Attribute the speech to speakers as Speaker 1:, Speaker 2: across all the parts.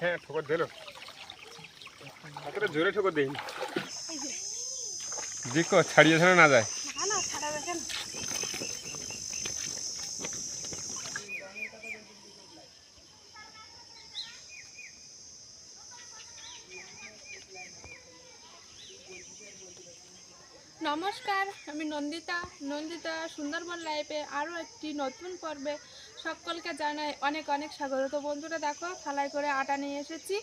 Speaker 1: হ্যাঁ ঠোকর দিল এতটা জোরে ঠোকর দেয়নি।
Speaker 2: এই
Speaker 1: দেখো ছাড়িয়ে ছাড়া না যায়
Speaker 2: না না ছাড়াবে কেন নমস্কার, আমি নন্দিতা। নন্দিতা, সুন্দরবন লাইফে আরও একটি নতুন পর্বে সকলকে জানাই অনেক অনেক স্বাগত। তো বন্ধুরা, দেখো, থালায় করে আটা নিয়ে এসেছি।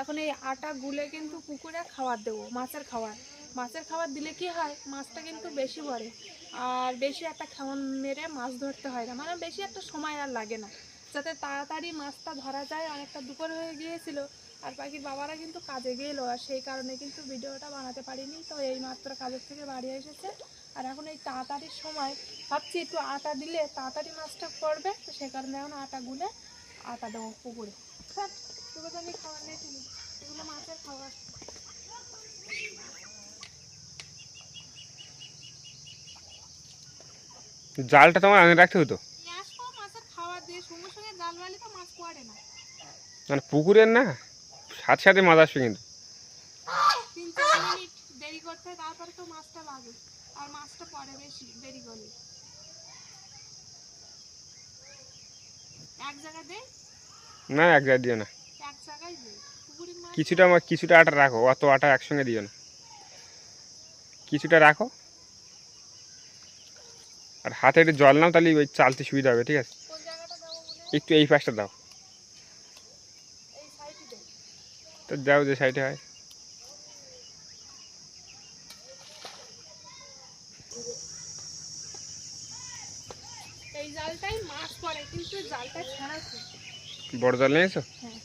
Speaker 2: এখন এই আটা গুলে কিন্তু পুকুরে খাবার দেবো, মাছের খাবার। মাছের খাবার দিলে কি হয়, মাছটা কিন্তু বেশি পড়ে আর বেশি একটা খাওয়ান মেরে মাছ ধরতে হয় না। মানে বেশি একটা সময় আর লাগে না। যাতে তাড়াতাড়ি মাছটা ধরা যায়, অনেকটা দুপুর হয়ে গিয়েছিল। আর পাখির বাবারা কিন্তু কাজে গেলো আর সেই কারণে কিন্তু ভিডিওটা বানাতে পারিনি। তো এই মাত্র কাজের থেকে বাড়ি এসেছে। আর এখন এই তাড়াতাড়ির সময় ভাবছি একটু আটা দিলে তাড়াতাড়ি মাছটা পড়বে। তো সেই কারণে এখন আটা গুলে আটা দেবো পুকুরে। স্যার তোকে তো আমি খাবার নিয়ে তুলি এগুলো মাছের খাবার।
Speaker 1: জালটা তোমার আনে রাখতে হতো?
Speaker 2: নিয়ে আসব মাছের খাবার দিয়ে সঙ্গে সঙ্গে জাল বালি তো মাছ পড়ে না।
Speaker 1: মানে পুকুরের না? সাথে সাথে মাছ আসবে কিন্তু।
Speaker 2: তিন চার মিনিট দেরি করতে তারপরে তো মাছটা লাগে। আর মাছটা পরে বেশি দেরি করলে এক জায়গায় দেয়
Speaker 1: না এক জায়গায় দিও না।
Speaker 2: এক জায়গায় দেয়
Speaker 1: কিছুটা আমার কিছুটা আটা রাখো অত আটা একসঙ্গে দিও না। কিছুটা রাখো। আর হাতে একটু জল নাও তাহলে ওই চালতে সুবিধা হবে ঠিক আছে? একটু এই পাশটা দাও
Speaker 2: এই সাইডে দেয়
Speaker 1: তো যাও যে সাইডে হয়
Speaker 2: এই জালটাই মাছ পড়ে কিন্তু জালটা ছাড়া খুব
Speaker 1: বড় জল নিয়েছো
Speaker 2: হ্যাঁ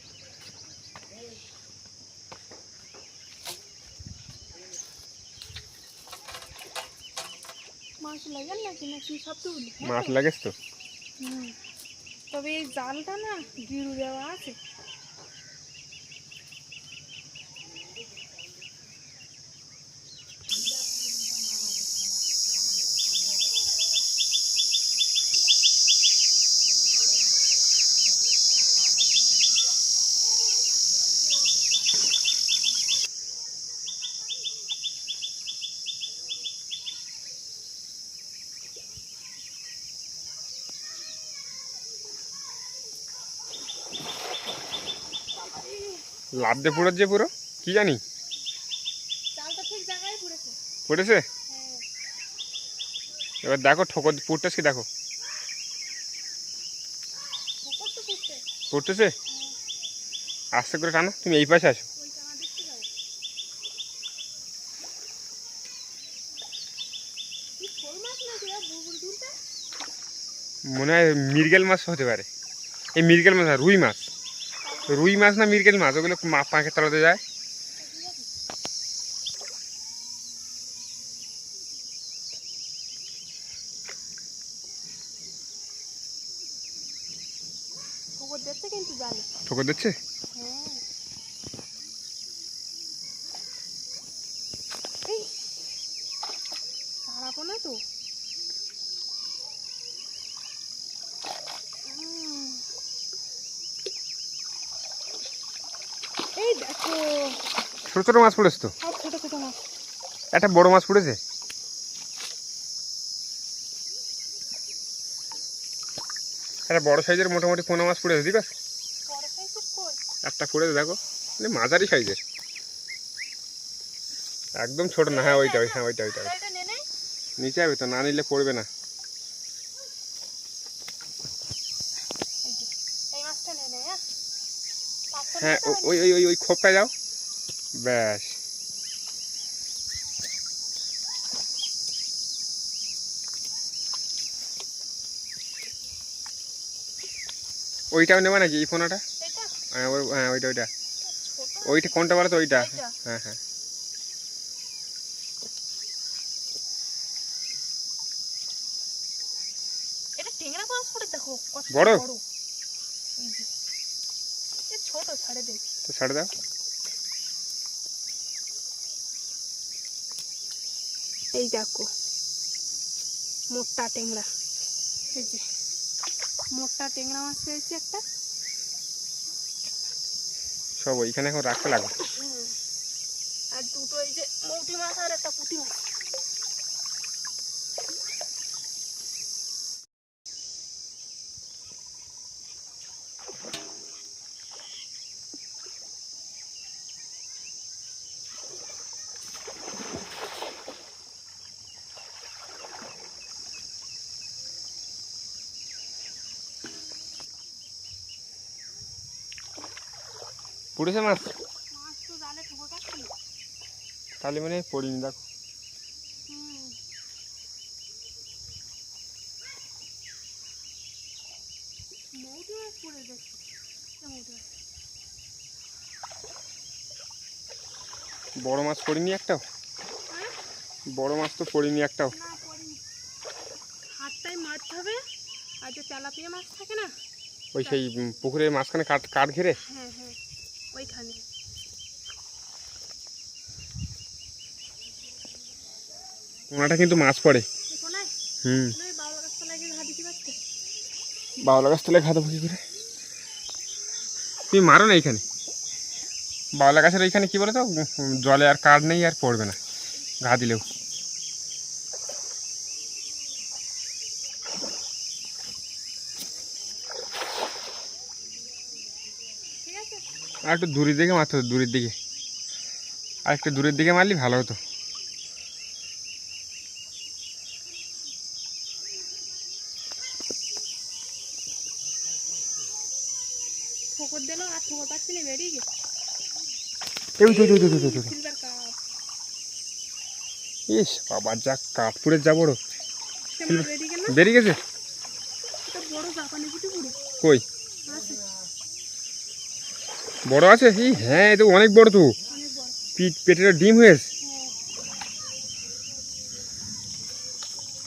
Speaker 2: মাছ লাগেন নাকি নাকি সব তো উঠবে
Speaker 1: মাছ লাগেছ তো
Speaker 2: হুম তবে এই জালটা না গিরু দেওয়া আছে
Speaker 1: লাভ দিয়ে পুরোচ্ছে পুরো? কি জানি?
Speaker 2: পড়েছে
Speaker 1: পড়েছে
Speaker 2: হ্যাঁ।
Speaker 1: এবার দেখো ঠোকর পুরটাস কি দেখো। পড়তেছে আস্তে করে টানো তুমি এই পাশে আসো মনে হয় মিরগেল মাছ হতে পারে। এই মিরগেল মাছ রুই মাছ। রুই মাছ না মিরকেল মাছ? ওগুলো মা- পাঁকের তলাতে যায়।
Speaker 2: ঠোকর
Speaker 1: দিচ্ছে
Speaker 2: হ্যাঁ এই ছাড়াবো না তো উম। এই দেখো।
Speaker 1: ছোট ছোট মাছ পড়েছে তো?
Speaker 2: ছোট ছোট মাছ।
Speaker 1: একটা বড় মাছ পড়েছে একটা বড় সাইজের মোটামুটি পোনা মাছ পড়েছে ঠিক আছে? একটা পড়েছে দেখো। মানে মাঝারি সাইজের। একদম ছোট না হ্যাঁ ওইটা ওই হ্যাঁ ওইটা ওইটা নিচে হবে তো না নিলে পড়বে না
Speaker 2: এই যে, এই মাছটা নে নে হ্যাঁ পাথর
Speaker 1: হ্যাঁ ওই ওই ওই ওই খোপটায় যাও। ব্যাস। ওইটাও নেবা নাকি এই ফোনাটা? হ্যাঁ ওই হ্যাঁ ওইটা ওইটা। ওইটা কোনটা বলো তো ওইটা? হ্যাঁ হ্যাঁ। বড়?
Speaker 2: ছোট ছাড়ে দেখ
Speaker 1: তো ছাড়ে দাও।
Speaker 2: এই দেখো মোটা টেংরা এই যে মোটা টেংরা মাছ পেয়েছি একটা।
Speaker 1: সব ওইখানে এখন রাখতে লাগবে।
Speaker 2: আর দুটো এই যে মৌটি মাছ আর একটা পুঁটি মাছ।
Speaker 1: পড়েছে মাছ তাহলে মানে পড়িনি দেখো। বড় মাছ পড়িনি একটাও?
Speaker 2: হ্যাঁ?
Speaker 1: বড় মাছ তো পড়িনি একটাও?
Speaker 2: হাতটাই মারতে হবে আর যে তেলাপিয়া মাছ থাকে না
Speaker 1: ওই সেই পুকুরের মাঝখানে কাঠ কাঠ ঘিরে?
Speaker 2: হ্যাঁ হ্যাঁ। ওইখানে
Speaker 1: ওনাটা কিন্তু মাছ পড়ে। হুম।
Speaker 2: বাউলা
Speaker 1: গাছ তুলে খাওয়া কি করে? তুমি মারো না এইখানে। বাউলা গাছের ওইখানে কি বলে তো জলে আর কাঠ নেই আর পড়বে না। ঘা দিলেও
Speaker 2: ঠিক আছে
Speaker 1: আর একটু দূরের দিকে মারতে হতো দূরের দিকে। আর একটু দূরের দিকে মারলি ভালো হতো। ইস বাবা যা কাঠপুরের যা বড়।
Speaker 2: বেরিয়ে
Speaker 1: গেছে? কই? বড় আছে? এই হ্যাঁ এ তো অনেক বড় তো। পিঠ পেটের ডিম হয়েছে।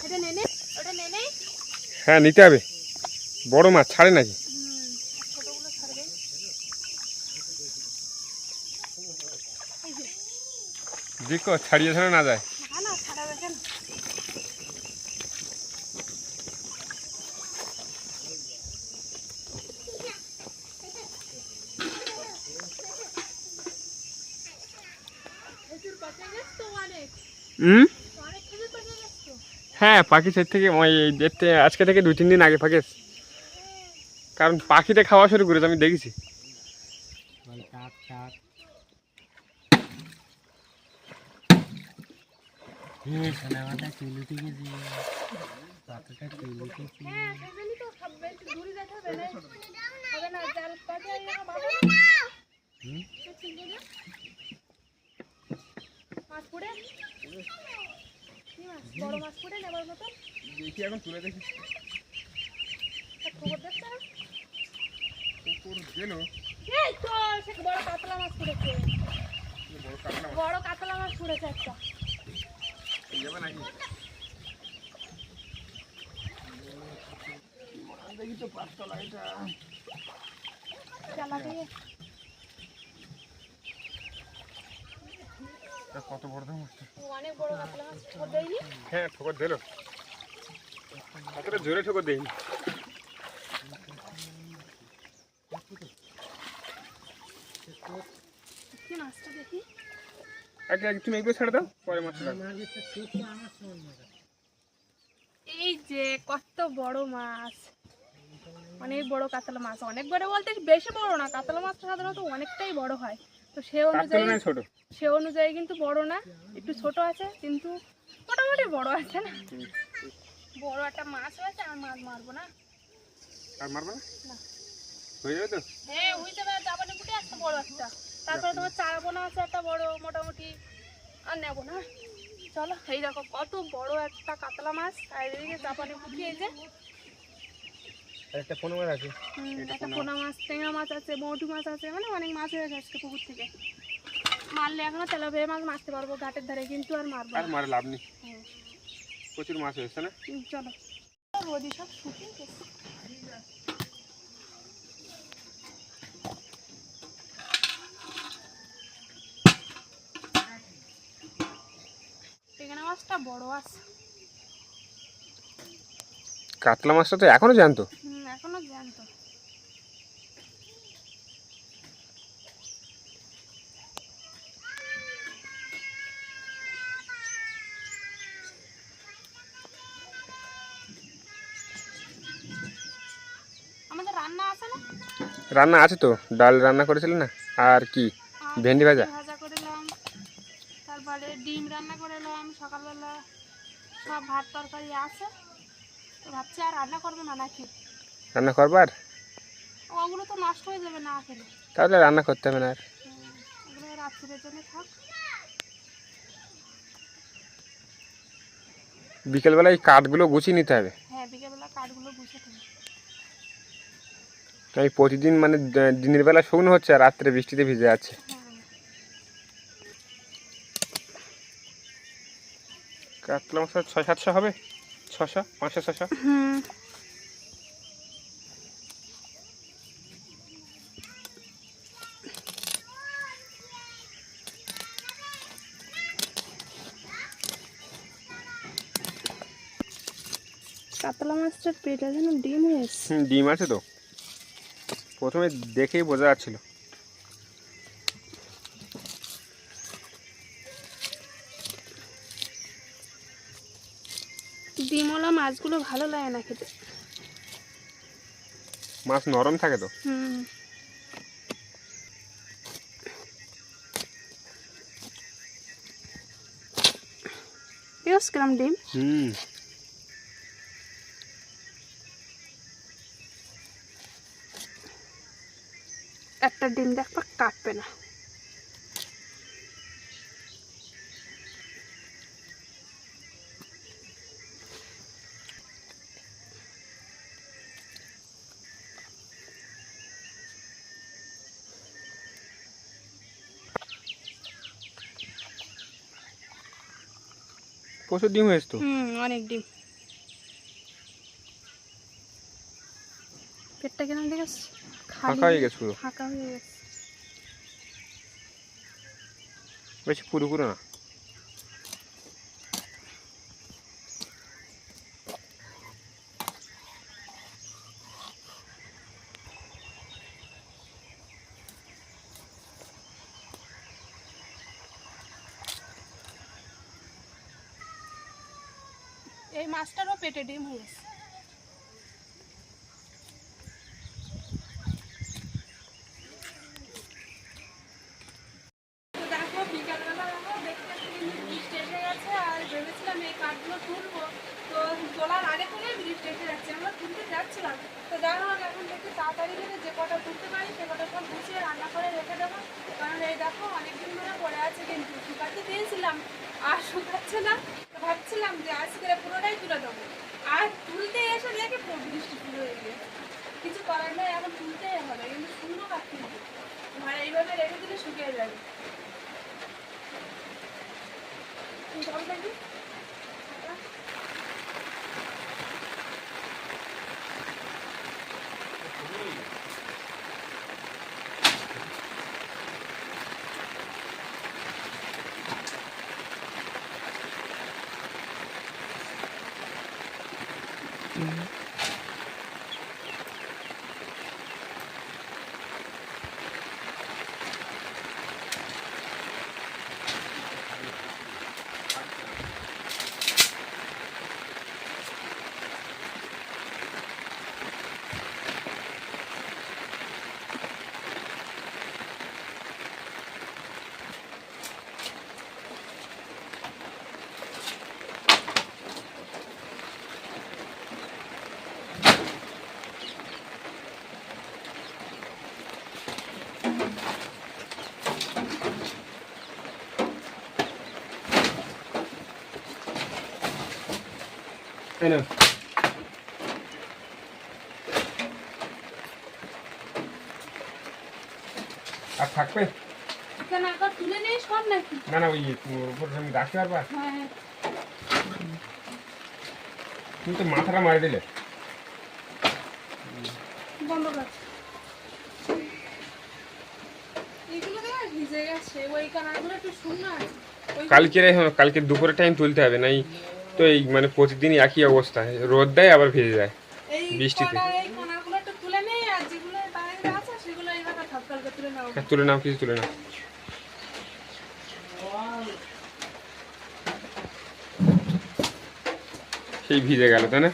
Speaker 2: হ্যাঁ এটা
Speaker 1: হ্যাঁ নিতে হবে। বড় মাছ ছাড়ে নাকি? দেখো ছাড়িয়ে ছাড়া না যায়
Speaker 2: না না ছাড়াবে কেন খেজুর পচে গেছে তো অনেক
Speaker 1: হুম? হ্যাঁ পাখি সের থেকে ওই দেখতে, আজকে থেকে দুই তিন দিন আগে পাখি। কারণ পাখিতে খাওয়া শুরু করেছে, আমি দেখেছি।
Speaker 2: হ্যাঁ মাছ পড়ে? বড় মাছ পড়ে নেবার মতো
Speaker 1: দেখি এখন তুলে দেখি।
Speaker 2: খবর
Speaker 1: গেল।
Speaker 2: এই তো সে বড় কাতলা মাছ পড়েছে।
Speaker 1: বড় কাতলা
Speaker 2: মাছ। পড়েছে একটা।
Speaker 1: যাবে নাকি? দেখি তো পাঁচতলা এটা।
Speaker 2: চালাতে
Speaker 1: তা কত বড় দাম মাছটা
Speaker 2: অনেক বড় কাতলা মাছ খবর দেয়নি?
Speaker 1: হ্যাঁ ঠোকর দিল। কতটা জোরে ঠোকর দেয়নি।
Speaker 2: মাছটা
Speaker 1: আগে আগে তুমি ছেড়ে দাও পরে মাছটা
Speaker 2: এই যে কত বড় মাছ। অনেক বড় কাতলা মাছ। অনেক বড় বলতে বেশি বড় না কাতলা মাছ সাধারণত অনেকটাই বড় হয়। তো সে অনুযায়ী
Speaker 1: ছোট।
Speaker 2: সে অনুযায়ী কিন্তু বড় না একটু ছোট আছে কিন্তু মোটামুটি বড় আছে না। বড় একটা মাছ হয়েছে আর মাছ মারবো না।
Speaker 1: আর মারবে না। হয়ে যাবে তো?
Speaker 2: হ্যাঁ ওই যাবে জাপানি কুটি একটা বড় একটা। তারপরে তোমার চারাপোনা আছে একটা বড় মোটামুটি। আর নেব না। চলো এই দেখো কত বড় একটা কাতলা মাছ। আর এদিকে জাপানি কুটি এই যে।
Speaker 1: একটা ফোন আমার আছে।
Speaker 2: একটা
Speaker 1: পোনা
Speaker 2: পোনা মাছ মাছ আছে মৌটু মাছ আছে মানে অনেক মাছ হয়েছে আজকে পুকুর থেকে। মারলে এখনও তেলাপিয়া মাছ মারতে পারব ঘাটের ধারে কিন্তু আর মারবো
Speaker 1: আর মারে লাভ নেই। প্রচুর মাছ হয়েছে না?
Speaker 2: চলো। বদি সব শুকিয়ে গেছে। মাছটা বড় আছে।
Speaker 1: কাতলা মাছটা তো এখনও জানতো
Speaker 2: জানতো
Speaker 1: রান্না আছে তো ডাল রান্না করেছিল না? আর কি? ভেন্ডি ভাজা?
Speaker 2: ভাজা করলাম তারপরে ডিম রান্না করলাম সকালবেলা সব ভাত তরকারি আছে। ভাবছি আর রান্না করব না নাকি?
Speaker 1: রান্না করবার?
Speaker 2: ওগুলো তো নষ্ট হয়ে যাবে না খেলে।
Speaker 1: তাহলে রান্না করতে হবে না আর।
Speaker 2: ওগুলো রাত্রির জন্য থাক।
Speaker 1: বিকেলবেলা এই কাঠগুলো গুছিয়ে নিতে হবে?
Speaker 2: হ্যাঁ বিকেলবেলা কাঠগুলো গুছিয়ে থাকবে
Speaker 1: আমি প্রতিদিন মানে দিনের বেলা শুকনো হচ্ছে আর রাত্রে বৃষ্টিতে ভিজে যাচ্ছে
Speaker 2: হ্যাঁ।
Speaker 1: কাতলা মাছ ছয় সাতশো হবে? ছশো পাঁচশো ছশো
Speaker 2: হুম। কাতলা মাছটার পেটে যেন ডিম হয়েছে
Speaker 1: হুম ডিম আছে তো। প্রথমে দেখেই বোঝা যাচ্ছিল।
Speaker 2: ডিমওয়ালা মাছগুলো ভালো লাগে না খেতে।
Speaker 1: মাছ নরম থাকে তো?
Speaker 2: হুম। দশ ডিম?
Speaker 1: হুম।
Speaker 2: একটা ডিম দেখবা কাটবে না
Speaker 1: প্রচুর ডিম হয়েছে তো
Speaker 2: হুম অনেক ডিম পেটটা কেন দেখাস
Speaker 1: ফাঁকা হয়ে গেছে পুরো।
Speaker 2: ফাঁকা হয়ে গেছে।
Speaker 1: বেশি পুরো পুরো না।
Speaker 2: এই মাছটারও পেটে ডিম হয়ে গেছে তো দেখো বিকালবেলা দেখো দেখতে দেখতে বৃষ্টি এসে গেছে আর ভেবেছিলাম এই কাঠগুলো তুলবো তো তোলার আগে থেকেই বৃষ্টি এসে যাচ্ছে। আমরা তুলতে যাচ্ছিলাম। তো যাই হোক, এখন দেখি তাড়াতাড়ি করে যে কটা তুলতে পারি, সে কটা সব গুছিয়ে রান্না করে রেখে দেবো। কারণ এই দেখো, অনেকদিন ধরে পড়ে আছে কিন্তু শুকাতে দিয়েছিলাম। আর শুকাচ্ছে না। ভাবছিলাম যে আজকে পুরোটাই তুলে দেবো। আর তুলতে এসে দেখে পুরো বৃষ্টি শুরু হয়ে গেছে কিছু করার নেই, এখন তুলতেই হবে, কিন্তু শূন্য কাঠ কিন্তু মানে এইভাবে রেখে দিলে শুকিয়ে যাবে। দেখি?
Speaker 1: এই নাও। আর থাকবে? না না ওই উপর আমি রাখতে পারবা?
Speaker 2: হ্যাঁ।
Speaker 1: তুমি তো মাথাটা মারি দিলে।
Speaker 2: বন্ধ কর। এগুলো দেখো ভিজে গেছে। ওই কানারগুলো একটু শূন্য আছে ওই-
Speaker 1: কালকে দুপুরের টাইম তুলতে হবে নাই তো এই মানে প্রতিদিনই একই অবস্থা রোদ দেয় আবার ভিজে যায় বৃষ্টিতে। হ্যাঁ, তুলে নাও কিছু তুলে নাও। সেই ভিজে গেল তাই না?